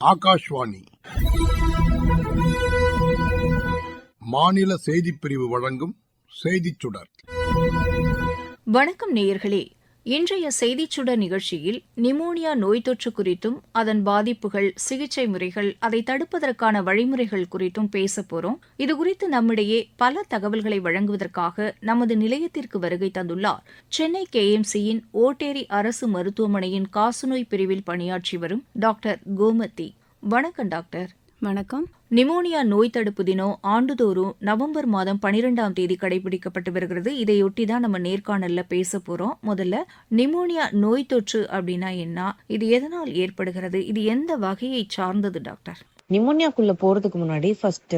ஆகாஷ்வாணி. மாநில செய்திப்பிரிவு வழங்கும் செய்திச் சுடர் வணக்கம் நேயர்களே. இன்றைய செய்திச்சுடர் நிகழ்ச்சியில் நிமோனியா நோய் தொற்று குறித்தும் அதன் பாதிப்புகள் சிகிச்சை முறைகள் அதை தடுப்பதற்கான வழிமுறைகள் குறித்தும் பேச போறோம். இதுகுறித்து நம்மிடையே பல தகவல்களை வழங்குவதற்காக நமது நிலையத்திற்கு வருகை தந்துள்ளார். சென்னை கேஎம்சியின் ஓட்டேரி அரசு மருத்துவமனையின் காசநோய் பிரிவில் பணியாற்றி வரும் டாக்டர் கோமதி. வணக்கம் டாக்டர். வணக்கம். நிமோனியா நோய் தடுப்பு தினம் ஆண்டுதோறும் நவம்பர் மாதம் பனிரெண்டாம் தேதி கடைபிடிக்கப்பட்டு வருகிறது. இதையொட்டி தான் நம்ம நேர்காணல்ல பேச போறோம். முதல்ல நிமோனியா நோய் தொற்று அப்படின்னா என்ன? இது எதனால் ஏற்படுகிறது? இது எந்த வகையை சார்ந்தது டாக்டர்? நிமோனியாக்குள்ள போறதுக்கு முன்னாடி ஃபர்ஸ்ட்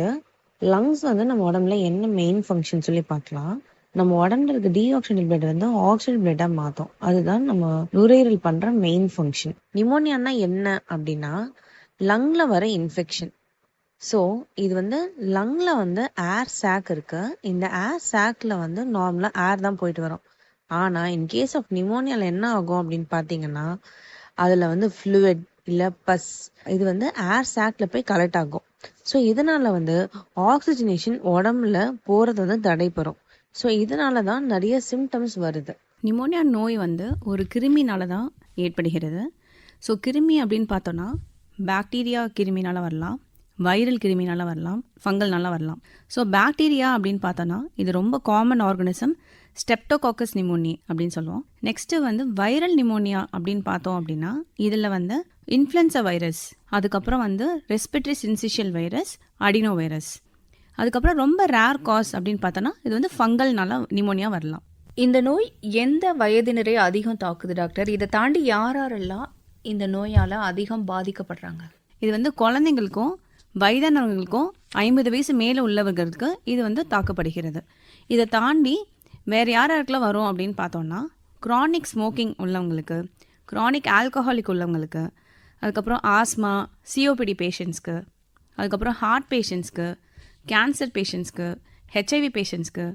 லங்ஸ் வந்து நம்ம உடம்புல என்ன மெயின் ஃபங்க்ஷன் சொல்லி பார்க்கலாம். நம்ம உடம்புல இருக்க டீஆக்சிஜன் பிளட் வந்து ஆக்சிஜன் பிளட்டா மாத்தும். அதுதான் நம்ம நுரையீரல் பண்ற மெயின் ஃபங்க்ஷன் நிமோனியானா என்ன அப்படின்னா லங்ல வர இன்ஃபெக்ஷன் ஸோ இது வந்து லங்ல வந்து ஏர் சாக் இருக்கு. இந்த ஏர் சாக்ல வந்து நார்மலாக ஏர் தான் போயிட்டு வரும். ஆனால் இன் கேஸ் ஆஃப் நிமோனியாவில் என்ன ஆகும் அப்படின்னு பார்த்தீங்கன்னா அதில் வந்து ஃப்ளூயிட் இல்லை பஸ் இது வந்து ஏர் சாக்ல போய் கலெக்ட் ஆகும். ஸோ இதனால் வந்து ஆக்சிஜனேஷன் உடம்புல போகிறது வந்து தடைபெறும். ஸோ இதனால தான் நிறைய சிம்டம்ஸ் வருது. நிமோனியா நோய் வந்து ஒரு கிருமினால தான் ஏற்படுகிறது. ஸோ கிருமி அப்படின்னு பார்த்தோன்னா பாக்டீரியா கிருமினால வரலாம் வைரல் கிருமினால் வரலாம் ஃபங்கல்னால வரலாம். ஸோ பாக்டீரியா அப்படின்னு பார்த்தோன்னா இது ரொம்ப காமன் ஆர்கனிசம் ஸ்டெப்டோகாக்கஸ் நிமோனி அப்படின்னு சொல்லுவோம். நெக்ஸ்ட்டு வந்து வைரல் நிமோனியா அப்படின்னு பார்த்தோம் அப்படின்னா இதில் வந்து இன்ஃப்ளூன்சா வைரஸ் அதுக்கப்புறம் வந்து ரெஸ்பிட்ரி சின்சிஷியல் வைரஸ் அடினோ வைரஸ் அதுக்கப்புறம் ரொம்ப ரேர் காஸ் அப்படின்னு பார்த்தோன்னா இது வந்து ஃபங்கல்னால நிமோனியா வரலாம். இந்த நோய் எந்த வயதினரை அதிகம் தாக்குது டாக்டர்? இதை தாண்டி யாரெல்லாம் இந்த நோயால் அதிகம் பாதிக்கப்படுறாங்க. இது வந்து குழந்தைங்களுக்கும் வயதானவர்களுக்கும் ஐம்பது வயசு மேலே உள்ளவர்களுக்கு இது வந்து தாக்கப்படுகிறது. இதை தாண்டி வேறு யார் யாருக்கெல்லாம் வரும் அப்படின்னு பார்த்தோன்னா குரானிக் ஸ்மோக்கிங் உள்ளவங்களுக்கு க்ரானிக் ஆல்கஹாலிக் உள்ளவங்களுக்கு அதுக்கப்புறம் ஆஸ்மா சிஓபிடி பேஷண்ட்ஸ்க்கு அதுக்கப்புறம் ஹார்ட் பேஷண்ட்ஸ்க்கு கேன்சர் பேஷண்ட்ஸ்க்கு ஹெச்ஐவி பேஷண்ட்ஸ்க்கு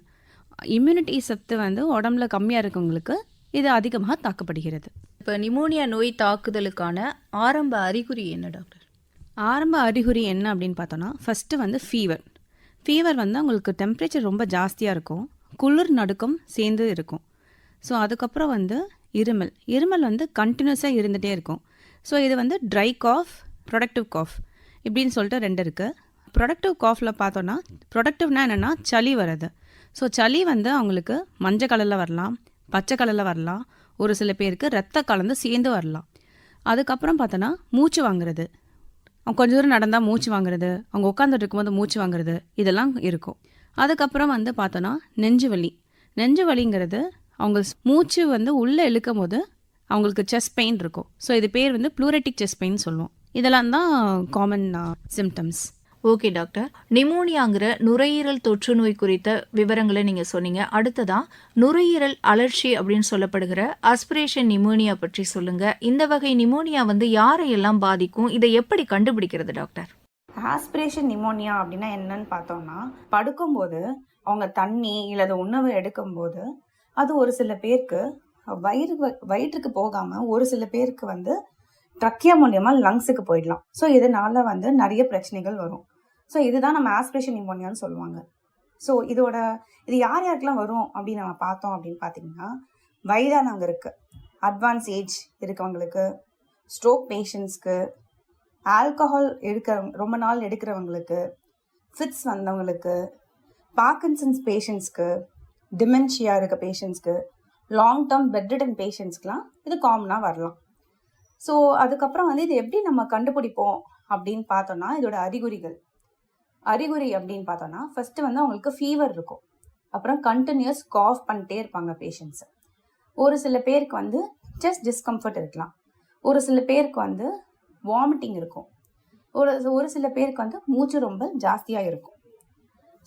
இம்யூனிட்டி சத்து வந்து உடம்புல கம்மியாக இருக்கவங்களுக்கு இது அதிகமாக தாக்கப்படுகிறது. இப்போ நிமோனியா நோய் தாக்குதலுக்கான ஆரம்ப அறிகுறி என்ன டாக்டர்? ஆரம்ப அறிகுறி என்ன அப்படின்னு பார்த்தோன்னா ஃபஸ்ட்டு வந்து ஃபீவர் ஃபீவர் வந்து உங்களுக்கு டெம்ப்ரேச்சர் ரொம்ப ஜாஸ்தியாக இருக்கும். குளிர் நடுக்கம் சேர்ந்து இருக்கும். ஸோ அதுக்கப்புறம் வந்து இருமல். இருமல் வந்து கண்டினியூஸாக இருந்துகிட்டே இருக்கும். ஸோ இது வந்து ட்ரை காஃப் ப்ரொடக்டிவ் காஃப் இப்படின்னு சொல்லிட்டு ரெண்டு இருக்குது ப்ரொடக்டிவ் காஃபில் பார்த்தோன்னா ப்ரொடக்டிவ்னா என்னென்னா சளி வர்றது. ஸோ சளி வந்து அவங்களுக்கு மஞ்சள் கலரில் வரலாம் பச்சை கலரில் வரலாம் ஒரு சில பேருக்கு ரத்த கலந்து சேர்ந்து வரலாம். அதுக்கப்புறம் பார்த்தோன்னா மூச்சு வாங்குறது. அவங்க கொஞ்ச தூரம் நடந்தால் மூச்சு வாங்குறது அவங்க உட்காந்துட்டு இருக்கும்போது மூச்சு வாங்குறது இதெல்லாம் இருக்கும். அதுக்கப்புறம் வந்து பார்த்தோன்னா நெஞ்சு வலி. நெஞ்சு வலிங்கிறது அவங்க மூச்சு வந்து உள்ளே இழுக்கும் போது அவங்களுக்கு செஸ்ட் பெயின் இருக்கும். ஸோ இது பேர் வந்து ப்ளூரட்டிக் செஸ்ட் பெயின் சொல்லுவோம். இதெல்லாம் தான் காமன் சிம்டம்ஸ் ஓகே டாக்டர். நிமோனியாங்கிற நுரையீரல் தொற்று நோய் குறித்த விவரங்களை நீங்க சொன்னீங்க. அடுத்ததா நுரையீரல் அலர்ச்சி அப்படின்னு சொல்லப்படுகிற அஸ்பிரேஷன் நிமோனியா பற்றி சொல்லுங்க. இந்த வகை நிமோனியா வந்து யாரையெல்லாம் பாதிக்கும்? இதை எப்படி கண்டுபிடிக்கிறது டாக்டர்? ஆஸ்பிரேஷன் நிமோனியா அப்படின்னா என்னன்னு பார்த்தோம்னா படுக்கும்போது அவங்க தண்ணி இல்லது உணவு எடுக்கும்போது அது ஒரு சில பேருக்கு வயிறு வ- வயிற்றுக்கு போகாம ஒரு சில பேருக்கு வந்து ட்ரக்கியா மூலியமா லங்ஸுக்கு போயிடலாம். ஸோ இதனால வந்து நிறைய பிரச்சனைகள் வரும். ஸோ இதுதான் நம்ம ஆஸ்பிரேஷன் நிமோனியான்னு சொல்லுவாங்க. ஸோ இதோட இது யார் யாருக்கெல்லாம் வரும் அப்படின்னு நம்ம பார்த்தோம் அப்படின்னு பார்த்தீங்கன்னா வயதானவங்க இருக்கு. அட்வான்ஸ் ஏஜ் இருக்கவங்களுக்கு ஸ்ட்ரோக் பேஷண்ட்ஸ்க்கு ஆல்கஹால் எடுக்கிறவங்க ரொம்ப நாள் எடுக்கிறவங்களுக்கு ஃபிட்ஸ் வந்தவங்களுக்கு பார்க்கின்சன்ஸ் பேஷண்ட்ஸ்க்கு டிமென்ஷியா இருக்க பேஷண்ட்ஸ்க்கு லாங் டேர்ம் பெட்ரிடன் பேஷண்ட்ஸ்க்குலாம் இது காமனாக வரலாம். ஸோ அதுக்கப்புறம் வந்து இது எப்படி நம்ம கண்டுபிடிப்போம் அப்படின்னு பார்த்தோம்னா இதோட அறிகுறிகள். அறிகுறி அப்படின்னு பார்த்தோம்னா ஃபஸ்ட்டு வந்து அவங்களுக்கு ஃபீவர் இருக்கும். அப்புறம் கண்டினியூஸ் காஃப் பண்ணிட்டே இருப்பாங்க பேஷண்ட்ஸு ஒரு சில பேருக்கு வந்து ஜஸ்ட் டிஸ்கம்ஃபர்ட் இருக்கலாம். ஒரு சில பேருக்கு வந்து வாமிட்டிங் இருக்கும். ஒரு ஒரு சில பேருக்கு வந்து மூச்சு ரொம்ப ஜாஸ்தியாக இருக்கும்.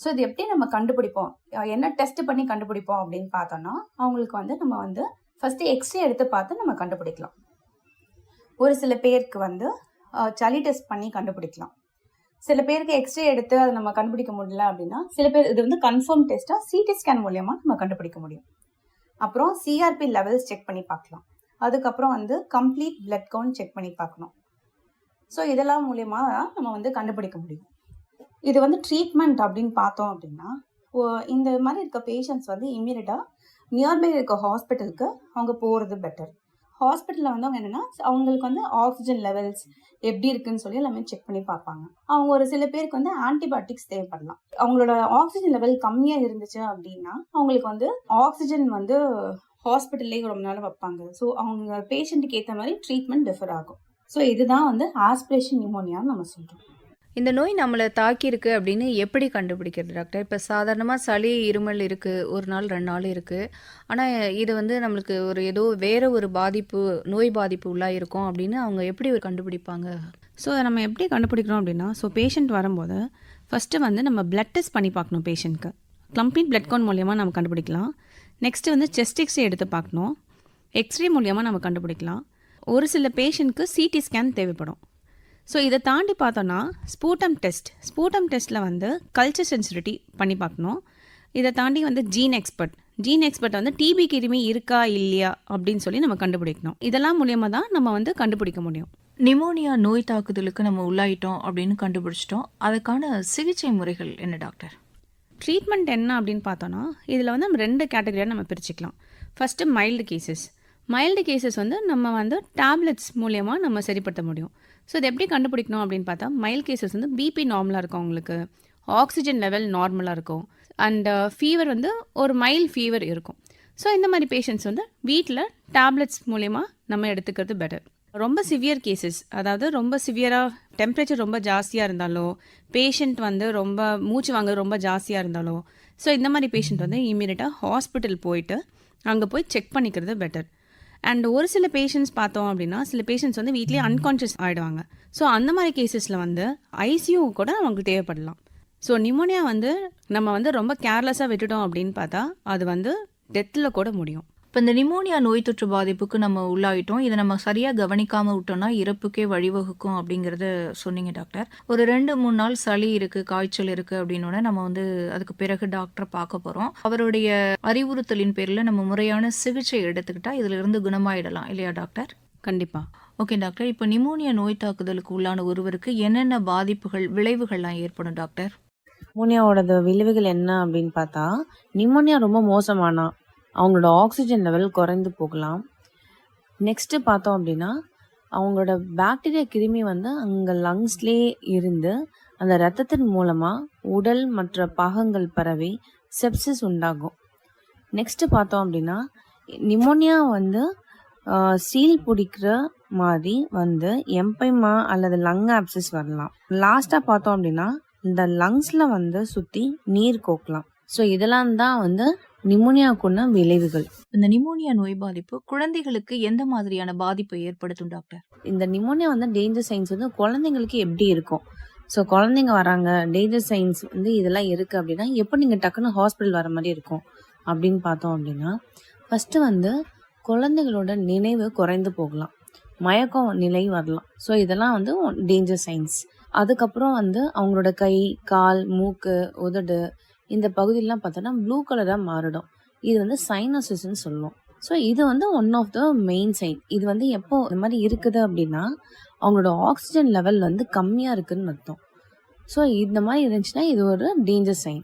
ஸோ இது எப்படி நம்ம கண்டுபிடிப்போம்? என்ன டெஸ்ட் பண்ணி கண்டுபிடிப்போம் அப்படின்னு பார்த்தோம்னா அவங்களுக்கு வந்து நம்ம வந்து ஃபஸ்ட்டு எக்ஸ்ரே எடுத்து பார்த்து நம்ம கண்டுபிடிக்கலாம். ஒரு சில பேருக்கு வந்து சளி டெஸ்ட் பண்ணி கண்டுபிடிக்கலாம். சில பேருக்கு எக்ஸ்ரே எடுத்து அதை நம்ம கண்டுபிடிக்க முடியல அப்படின்னா சில பேர் இது வந்து கன்ஃபார்ம் டெஸ்ட்டாக சிடி ஸ்கேன் மூலியமாக நம்ம கண்டுபிடிக்க முடியும். அப்புறம் சிஆர்பி லெவல்ஸ் செக் பண்ணி பார்க்கலாம். அதுக்கப்புறம் வந்து கம்ப்ளீட் பிளட் கவுண்ட் செக் பண்ணி பார்க்கணும். ஸோ இதெல்லாம் மூலயமா நம்ம வந்து கண்டுபிடிக்க முடியும். இது வந்து ட்ரீட்மெண்ட் அப்படின்னு பார்த்தோம் அப்படின்னா ஓ- இந்த மாதிரி இருக்க பேஷண்ட்ஸ் வந்து இம்மீடியட்டாக நியர்பை இருக்க ஹாஸ்பிட்டலுக்கு அவங்க போகிறது பெட்டர் ஹாஸ்பிட்டலில் வந்து அவங்க என்னென்னா அவங்களுக்கு வந்து ஆக்சிஜன் லெவல்ஸ் எப்படி இருக்குன்னு சொல்லி எல்லாமே செக் பண்ணி பார்ப்பாங்க. அவங்க ஒரு சில பேருக்கு வந்து ஆன்டிபயோட்டிக்ஸ் தேவைப்படலாம். அவங்களோட ஆக்சிஜன் லெவல் கம்மியாக இருந்துச்சு அப்படின்னா அவங்களுக்கு வந்து ஆக்சிஜன் வந்து ஹாஸ்பிட்டல்லே ரொம்ப நாள் வைப்பாங்க. ஸோ அவங்க பேஷண்ட்டுக்கு ஏற்ற மாதிரி ட்ரீட்மெண்ட் டிஃபர் ஆகும். ஸோ இதுதான் வந்து ஆஸ்பிரேஷன் நிமோனியான்னு நம்ம சொல்கிறோம் இந்த நோய் நம்மளை தாக்கியிருக்கு அப்படின்னு எப்படி கண்டுபிடிக்கிறது டாக்டர்? இப்போ சாதாரணமாக சளி இருமல் இருக்குது ஒரு நாள் ரெண்டு நாள் இருக்குது ஆனால் இது வந்து நம்மளுக்கு ஒரு ஏதோ வேறு ஒரு பாதிப்பு நோய் பாதிப்பு உள்ளாக இருக்கும் அப்படின்னு அவங்க எப்படி ஒரு கண்டுபிடிப்பாங்க? ஸோ அதை நம்ம எப்படி கண்டுபிடிக்கிறோம் அப்படின்னா ஸோ பேஷண்ட் வரும்போது ஃபஸ்ட்டு வந்து நம்ம பிளட் டெஸ்ட் பண்ணி பார்க்கணும் பேஷண்ட்க்கு கம்ப்ளீட் பிளட் கவுண்ட் மூலியமாக நம்ம கண்டுபிடிக்கலாம். நெக்ஸ்ட்டு வந்து செஸ்ட் எக்ஸ்ரே எடுத்து பார்க்கணும். எக்ஸ்ரே மூலியமாக நம்ம கண்டுபிடிக்கலாம். ஒரு சில பேஷண்ட்க்கு சிடி ஸ்கேன் தேவைப்படும். ஸோ இதை தாண்டி பார்த்தோன்னா ஸ்பூட்டம் டெஸ்ட். ஸ்பூட்டம் டெஸ்ட்டில் வந்து கல்ச்சர் சென்சிட்டிவிட்டி பண்ணி பார்க்கணும். இதை தாண்டி வந்து ஜீன் எக்ஸ்பர்ட் ஜீன் எக்ஸ்பர்ட் வந்து டிபி கிருமி இருக்கா இல்லையா அப்படின்னு சொல்லி நம்ம கண்டுபிடிக்கணும். இதெல்லாம் மூலியமாக தான் நம்ம வந்து கண்டுபிடிக்க முடியும். நிமோனியா நோய் தாக்குதலுக்கு நம்ம உள்ளாயிட்டோம் அப்படின்னு கண்டுபிடிச்சிட்டோம். அதுக்கான சிகிச்சை முறைகள் என்ன டாக்டர்? ட்ரீட்மெண்ட் என்ன அப்படின்னு பார்த்தோன்னா இதில் வந்து நம்ம ரெண்டு கேட்டகரியாக நம்ம பிரிச்சுக்கலாம். First mild cases mild cases வந்து நம்ம வந்து டேப்லெட்ஸ் மூலயமா நம்ம சரிப்படுத்த முடியும். ஸோ இது எப்படி கண்டுபிடிக்கணும் அப்படின்னு பார்த்தா மைல் கேசஸ் வந்து பிபி நார்மலாக இருக்கும் அவங்களுக்கு ஆக்சிஜன் லெவல் நார்மலாக இருக்கும். அண்ட் ஃபீவர் uh, வந்து ஒரு மைல் ஃபீவர் இருக்கும். ஸோ இந்த மாதிரி பேஷண்ட்ஸ் வந்து வீட்டில் டேப்லெட்ஸ் மூலயமா நம்ம எடுத்துக்கிறது பெட்டர் ரொம்ப சிவியர் கேசஸ் அதாவது ரொம்ப சிவியராக டெம்பரேச்சர் ரொம்ப ஜாஸ்தியாக இருந்தாலோ பேஷண்ட் வந்து ரொம்ப மூச்சு வாங்க ரொம்ப ஜாஸ்தியாக இருந்தாலோ ஸோ இந்த மாதிரி பேஷண்ட் வந்து இம்மீடியட்டாக ஹாஸ்பிட்டல் போயிட்டு அங்கே போய் செக் பண்ணிக்கிறது பெட்டர் அண்ட் ஒரு சில பேஷண்ட்ஸ் பார்த்தோம் அப்படின்னா சில பேஷண்ட்ஸ் வந்து வீட்லேயே அன்கான்ஷியஸ் ஆகிடுவாங்க ஸோ அந்த மாதிரி கேசஸில் வந்து ஐசியூ கூட அவங்களுக்கு தேவைப்படலாம். ஸோ நிமோனியா வந்து நம்ம வந்து ரொம்ப கேர்லெஸ்ஸாக விட்டுட்டோம் அப்படின்னு பார்த்தா அது வந்து டெத்தில் கூட முடியும். இப்போ இந்த நிமோனியா நோய் தொற்று பாதிப்புக்கு நம்ம உள்ளாயிட்டோம். இதை நம்ம சரியாக கவனிக்காம விட்டோம்னா இறப்புக்கே வழிவகுக்கும் அப்படிங்கிறத சொன்னீங்க டாக்டர். ஒரு ரெண்டு மூணு நாள் சளி இருக்கு காய்ச்சல் இருக்கு அப்படின்னோட நம்ம வந்து அதுக்கு பிறகு டாக்டரை பார்க்க போறோம். அவருடைய அறிவுறுத்தலின் பேரில் நம்ம முறையான சிகிச்சை எடுத்துக்கிட்டா இதுல இருந்து குணமாயிடலாம் இல்லையா டாக்டர்? கண்டிப்பாக ஓகே டாக்டர். இப்போ நிமோனியா நோய் தாக்குதலுக்கு உள்ளான ஒருவருக்கு என்னென்ன பாதிப்புகள் விளைவுகள்லாம் ஏற்படும் டாக்டர்? நிமோனியாவோட விளைவுகள் என்ன அப்படின்னு பார்த்தா நிமோனியா ரொம்ப மோசமானா அவங்களோட ஆக்சிஜன் லெவல் குறைந்து போகலாம். நெக்ஸ்ட்டு பார்த்தோம் அப்படின்னா அவங்களோட பாக்டீரியா கிருமி வந்து அங்கே லங்ஸ்லேயே இருந்து அந்த ரத்தத்தின் மூலமாக உடல் மற்ற பாகங்கள் பரவி செப்சிஸ் உண்டாகும். நெக்ஸ்ட்டு பார்த்தோம் அப்படின்னா நிமோனியா வந்து சீல் பிடிக்கிற மாதிரி வந்து எம்பைமா அல்லது லங் ஆப்சிஸ் வரலாம். லாஸ்ட்டாக பார்த்தோம் அப்படின்னா இந்த லங்ஸில் வந்து சுற்றி நீர் கோக்கலாம். ஸோ இதெல்லாம் தான் வந்து நிமோனியாக்குள்ள விளைவுகள். இந்த நிமோனியா நோய் பாதிப்பு குழந்தைகளுக்கு எந்த மாதிரியான பாதிப்பை ஏற்படுத்தும் டாக்டர்? இந்த நிமோனியா வந்து டேஞ்சர் சைன்ஸ் வந்து குழந்தைங்களுக்கு எப்படி இருக்கும்? ஸோ குழந்தைங்க வராங்க டேஞ்சர் சைன்ஸ் வந்து இதெல்லாம் இருக்கு அப்படின்னா எப்போ நீங்கள் டக்குன்னு ஹாஸ்பிட்டல் வர மாதிரி இருக்கும்? அப்படின்னு பார்த்தோம் அப்படின்னா ஃபர்ஸ்ட் வந்து குழந்தைகளோட நினைவு குறைந்து போகலாம். மயக்கம் நிலை வரலாம். ஸோ இதெல்லாம் வந்து டேஞ்சர் சைன்ஸ் அதுக்கப்புறம் வந்து அவங்களோட கை கால் மூக்கு உதடு இந்த பகுதியெல்லாம் பார்த்தோன்னா ப்ளூ கலராக மாறிடும். இது வந்து சைனோசிஸ்ன்னு சொல்லுவோம். ஸோ இது வந்து one of the main sign இது வந்து எப்போ இந்த மாதிரி இருக்குது அப்படின்னா அவங்களோட ஆக்சிஜன் லெவல் வந்து கம்மியாக இருக்குதுன்னு அர்த்தம். ஸோ இந்த மாதிரி இருந்துச்சுன்னா இது ஒரு டேஞ்சர் சைன்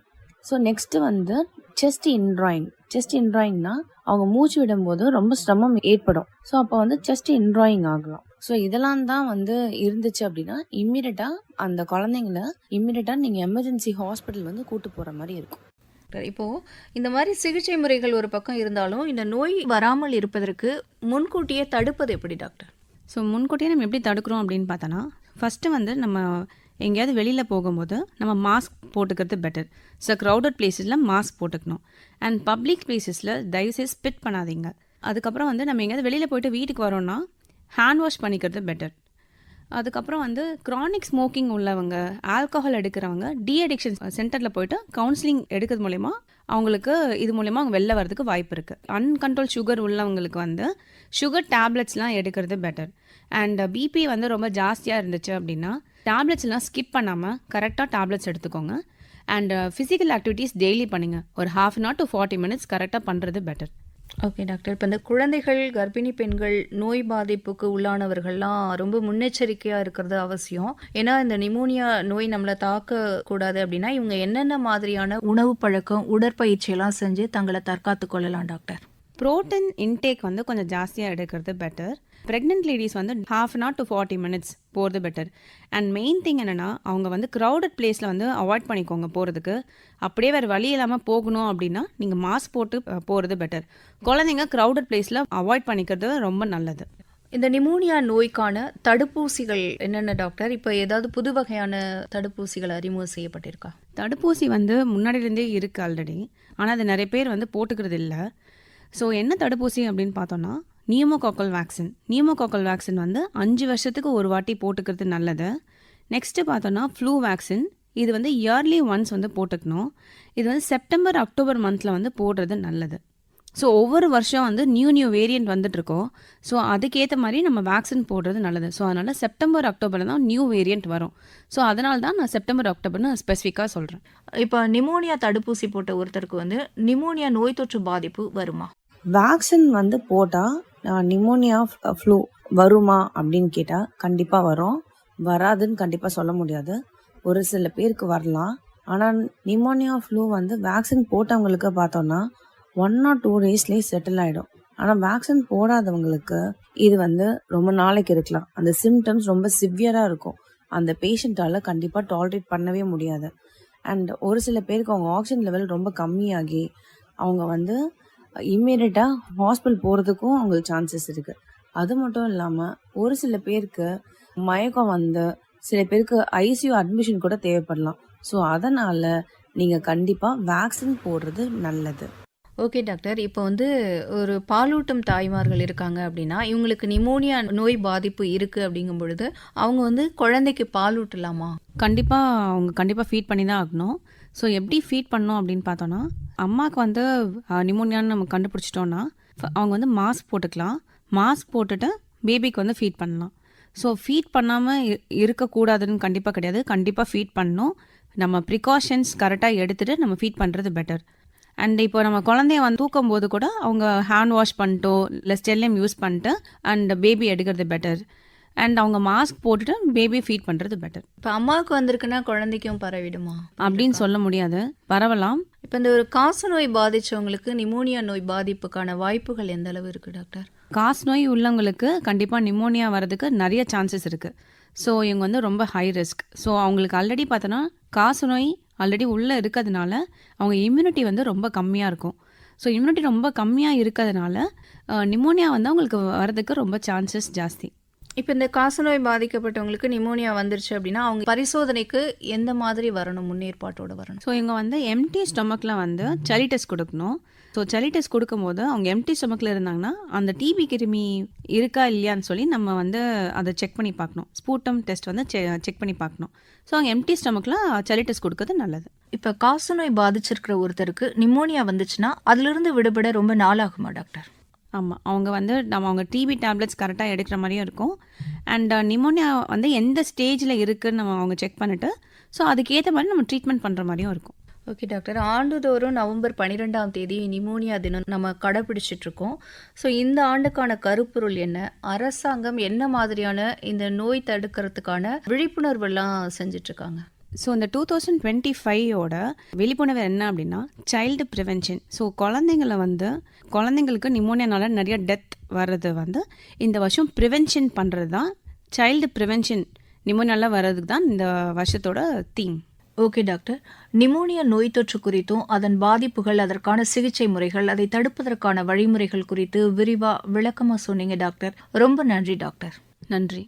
ஸோ நெக்ஸ்ட்டு வந்து செஸ்ட் இன்ட்ராயிங் செஸ்ட் இன்ட்ராயிங்னா அவங்க மூச்சு விடும்போது ரொம்ப சிரமம் ஏற்படும். ஸோ அப்போ வந்து செஸ்ட் இன்ட்ராயிங் ஆகலாம். ஸோ இதெல்லாம் தான் வந்து இருந்துச்சு அப்படின்னா இம்மிடியட்டாக அந்த குழந்தைங்கள இம்மிடியட்டாக நீங்கள் எமர்ஜென்சி ஹாஸ்பிட்டல் வந்து கூட்டு போகிற மாதிரி இருக்கும். டாக்டர் இப்போ இந்த மாதிரி சிகிச்சை முறைகள் ஒரு பக்கம் இருந்தாலும் இந்த நோய் வராமல் இருப்பதற்கு முன்கூட்டியே தடுப்பது எப்படி டாக்டர்? ஸோ முன்கூட்டியே நம்ம எப்படி தடுக்கிறோம் அப்படின்னு பார்த்தோன்னா ஃபஸ்ட்டு வந்து நம்ம எங்கேயாவது வெளியில் போகும்போது நம்ம மாஸ்க் போட்டுக்கிறது பெட்டர் ஸோ க்ரௌடட் பிளேஸஸில் மாஸ்க் போட்டுக்கணும். அண்ட் பப்ளிக் பிளேசஸில் தயவுசெய்து ஸ்பிட் பண்ணாதீங்க. அதுக்கப்புறம் வந்து நம்ம எங்கேயாவது வெளியில் போயிட்டு வீட்டுக்கு வரோம்னா ஹேண்ட் வாஷ் பண்ணிக்கிறது பெட்டர் அதுக்கப்புறம் வந்து க்ரானிக் ஸ்மோக்கிங் உள்ளவங்க ஆல்கஹால் எடுக்கிறவங்க டி அடிக்ஷன் சென்டரில் போயிட்டு கவுன்சிலிங் எடுக்கிறது மூலயமா அவங்களுக்கு இது மூலயமா அவங்க வெளில வரதுக்கு வாய்ப்பு இருக்குது அன்கண்ட்ரோல் சுகர் உள்ளவங்களுக்கு வந்து சுகர் டேப்லெட்ஸ்லாம் எடுக்கிறது பெட்டர் அண்ட் பிபி வந்து ரொம்ப ஜாஸ்தியாக இருந்துச்சு அப்படின்னா டேப்லெட்ஸ்லாம் ஸ்கிப் பண்ணாமல் கரெக்டாக டேப்லெட்ஸ் எடுத்துக்கோங்க. அண்ட் ஃபிசிக்கல் ஆக்டிவிட்டீஸ் டெய்லி பண்ணுங்கள் ஒரு half an hour to forty minutes கரெக்டாக பண்ணுறது பெட்டர் ஓகே டாக்டர். இப்போ இந்த குழந்தைகள் கர்ப்பிணி பெண்கள் நோய் பாதிப்புக்கு உள்ளானவர்கள்லாம் ரொம்ப முன்னெச்சரிக்கையாக இருக்கிறது அவசியம். ஏன்னா இந்த நிமோனியா நோய் நம்மளை தாக்கக்கூடாது அப்படின்னா இவங்க என்னென்ன மாதிரியான உணவு பழக்கம் உடற்பயிற்சியெல்லாம் செஞ்சு தங்களை தற்காத்து கொள்ளலாம் டாக்டர். புரோட்டீன் இன்டேக் வந்து கொஞ்சம் ஜாஸ்தியாக எடுக்கிறது பெட்டர் ப்ரெக்னென்ட் லேடிஸ் வந்து half an hour to forty minutes போகிறது பெட்டர் அண்ட் மெயின் திங் என்னென்னா அவங்க வந்து க்ரௌடட் பிளேஸில் வந்து அவாய்ட் பண்ணிக்கோங்க போகிறதுக்கு அப்படியே வேறு வழி இல்லாமல் போகணும் அப்படின்னா நீங்கள் மாஸ்க் போட்டு போகிறது பெட்டர் குழந்தைங்க க்ரௌடட் பிளேஸில் அவாய்ட் பண்ணிக்கிறது ரொம்ப நல்லது. இந்த நிமோனியா நோய்க்கான தடுப்பூசிகள் என்னென்ன டாக்டர் இப்போ ஏதாவது புது வகையான தடுப்பூசிகள் அறிமுகம் செய்யப்பட்டிருக்கா? தடுப்பூசி வந்து முன்னாடியிலேருந்தே இருக்குது ஆல்ரெடி ஆனால் அது நிறைய பேர் வந்து போட்டுக்கிறது இல்லை. ஸோ என்ன தடுப்பூசி அப்படின்னு பார்த்தோன்னா நியூமோகாக்கல் வேக்சின் நியூமோகாக்கல் வேக்சின் வந்து அஞ்சு வருஷத்துக்கு ஒரு வாட்டி போட்டுக்கிறது நல்லது. நெக்ஸ்ட்டு பார்த்தோன்னா ஃப்ளூ வேக்சின் இது வந்து இயர்லி ஒன்ஸ் வந்து போட்டுக்கணும். இது வந்து செப்டம்பர் அக்டோபர் மந்தில் வந்து போடுறது நல்லது. ஸோ ஒவ்வொரு வருஷம் வந்து நியூ நியூ வேரியண்ட் வந்துட்டு இருக்கோம் ஸோ அதுக்கேற்ற மாதிரி நம்ம வேக்சின் போடுறது நல்லது. ஸோ அதனால் செப்டம்பர் அக்டோபரில் தான் நியூ வேரியண்ட் வரும். ஸோ அதனால தான் நான் செப்டம்பர் அக்டோபர்னு ஸ்பெசிஃபிக்காக சொல்கிறேன் இப்போ நிமோனியா தடுப்பூசி போட்ட ஒருத்தருக்கு வந்து நிமோனியா நோய் தொற்று பாதிப்பு வருமா? வேக்சின் வந்து போட்டால் நிமோனியா ஃப்ளூ வருமா அப்படின்னு கேட்டால் கண்டிப்பாக வரும். வராதுன்னு கண்டிப்பாக சொல்ல முடியாது. ஒரு சில பேருக்கு வரலாம். ஆனால் நிமோனியா ஃப்ளூ வந்து வேக்சின் போட்டவங்களுக்கு பார்த்தோன்னா ஒன் ஆர் டூ டேஸ்லேயே செட்டில் ஆகிடும் ஆனால் வேக்சின் போடாதவங்களுக்கு இது வந்து ரொம்ப நாளைக்கு இருக்கலாம். அந்த சிம்டம்ஸ் ரொம்ப சிவியராக இருக்கும். அந்த பேஷண்ட்டால் கண்டிப்பாக டாலரேட் பண்ணவே முடியாது. அண்ட் ஒரு சில பேருக்கு அவங்க ஆக்சிஜன் லெவல் ரொம்ப கம்மியாகி அவங்க வந்து இம்மீடியட்டாக ஹாஸ்பிட்டல் போகிறதுக்கும் அவங்களுக்கு சான்சஸ் இருக்குது அது மட்டும் இல்லாமல் ஒரு சில பேருக்கு மயக்கம் வந்து சில பேருக்கு ஐசியூ அட்மிஷன் கூட தேவைப்படலாம். ஸோ அதனால் நீங்கள் கண்டிப்பாக வேக்சின் போடுறது நல்லது. Okay doctor. இப்போ வந்து ஒரு பாலூட்டும் தாய்மார்கள் இருக்காங்க அப்படின்னா இவங்களுக்கு நிமோனியா நோய் பாதிப்பு இருக்குது அப்படிங்கும் பொழுது அவங்க வந்து குழந்தைக்கு பாலூட்டலாமா கண்டிப்பாக அவங்க கண்டிப்பாக ஃபீட் பண்ணி தான் ஆகணும். ஸோ எப்படி ஃபீட் பண்ணோம் அப்படின்னு பார்த்தோன்னா அம்மாவுக்கு வந்து நிமோனியான்னு நம்ம கண்டுபிடிச்சிட்டோன்னா அவங்க வந்து மாஸ்க் போட்டுக்கலாம். மாஸ்க் போட்டுட்டு பேபிக்கு வந்து ஃபீட் பண்ணலாம். ஸோ ஃபீட் பண்ணாமல் இருக்கக்கூடாதுன்னு கண்டிப்பாக கிடையாது. கண்டிப்பாக ஃபீட் பண்ணணும். நம்ம ப்ரிகாஷன்ஸ் கரெக்டாக எடுத்துகிட்டு நம்ம ஃபீட் பண்ணுறது பெட்டர் அண்ட் இப்போ நம்ம குழந்தைய வந்து தூக்கும் போது கூட அவங்க ஹேண்ட் வாஷ் பண்ணிட்டோ இல்லை ஸ்டெல்லியம் யூஸ் பண்ணிட்டு அண்ட் பேபி எடுக்கிறது பெட்டர் அண்ட் அவங்க மாஸ்க் போட்டுட்டு பேபி ஃபீட் பண்ணுறது பெட்டர் இப்போ அம்மாவுக்கு வந்திருக்குன்னா குழந்தைக்கும் பரவிடுமா? அப்படின்னு சொல்ல முடியாது. பரவலாம். இப்போ இந்த ஒரு காச நோய் பாதிச்சவங்களுக்கு நிமோனியா நோய் பாதிப்புக்கான வாய்ப்புகள் எந்த அளவு இருக்கு டாக்டர்? காசு நோய் உள்ளவங்களுக்கு கண்டிப்பாக நிமோனியா வரதுக்கு நிறைய சான்சஸ் இருக்குது ஸோ இவங்க வந்து ரொம்ப ஹை ரிஸ்க் ஸோ அவங்களுக்கு ஆல்ரெடி பார்த்தோன்னா காசு நோய் ஆல்ரெடி உள்ளே இருக்கிறதுனால அவங்க இம்யூனிட்டி வந்து ரொம்ப கம்மியாக இருக்கும். ஸோ இம்யூனிட்டி ரொம்ப கம்மியாக இருக்கிறதுனால நிமோனியா வந்து அவங்களுக்கு வரதுக்கு ரொம்ப சான்சஸ் ஜாஸ்தி. இப்போ இந்த காசநோய் பாதிக்கப்பட்டவங்களுக்கு நிமோனியா வந்துருச்சு அப்படின்னா அவங்க பரிசோதனைக்கு எந்த மாதிரி வரணும் முன்னேற்பாட்டோட வரணும்? ஸோ இவங்க வந்து எம்டி ஸ்டொமக்கில் வந்து சளி டெஸ்ட் கொடுக்கணும். ஸோ சளி டெஸ்ட் கொடுக்கும்போது அவங்க எம்டி ஸ்டொமக்கில் இருந்தாங்கன்னா அந்த டிபி கிருமி இருக்கா இல்லையான்னு சொல்லி நம்ம வந்து அதை செக் பண்ணி பார்க்கணும். ஸ்பூட்டம் டெஸ்ட் வந்து செக் பண்ணி பார்க்கணும். ஸோ அவங்க எம்டி ஸ்டொமக்கில் சளி டெஸ்ட் கொடுக்கறது நல்லது. இப்போ காசநோய் பாதிச்சிருக்கிற ஒருத்தருக்கு நிமோனியா வந்துச்சுன்னா அதிலிருந்து விடுபட ரொம்ப நாளாகுமா டாக்டர்? ஆமாம் அவங்க வந்து நம்ம அவங்க டிபி டேப்லெட்ஸ் கரெக்டாக எடுக்கிற மாதிரியும் இருக்கும். அண்ட் நிமோனியா uh, வந்து எந்த ஸ்டேஜில் இருக்குதுன்னு நம்ம அவங்க செக் பண்ணிவிட்டு ஸோ அதுக்கேற்ற மாதிரி நம்ம ட்ரீட்மெண்ட் பண்ணுற மாதிரியும் இருக்கும். ஓகே டாக்டர் ஆண்டுதோறும் நவம்பர் பன்னிரெண்டாம் தேதி நிமோனியா தினம் நம்ம கடைபிடிச்சிட்ருக்கோம் ஸோ இந்த ஆண்டுக்கான கருப்பொருள் என்ன? அரசாங்கம் என்ன மாதிரியான இந்த நோய் தடுக்கிறதுக்கான விழிப்புணர்வெல்லாம் செஞ்சிட்ருக்காங்க ஸோ இந்த டூ தௌசண்ட் டுவெண்ட்டி ஃபைவோட விழிப்புணர்வு என்ன அப்படின்னா சைல்டு ப்ரிவென்ஷன் ஸோ குழந்தைங்களை வந்து குழந்தைங்களுக்கு நிமோனியானால நிறைய டெத் வர்றது வந்து இந்த வருஷம் ப்ரிவென்ஷன் பண்ணுறது தான் சைல்டு ப்ரிவென்ஷன் நிமோனியால வர்றதுக்கு தான் இந்த வருஷத்தோட தீம் ஓகே டாக்டர் நிமோனியா நோய் தொற்று குறித்தும் அதன் பாதிப்புகள் அதற்கான சிகிச்சை முறைகள் அதை தடுப்பதற்கான வழிமுறைகள் குறித்து விரிவா விளக்கமா சொன்னீங்க டாக்டர் ரொம்ப நன்றி டாக்டர் நன்றி.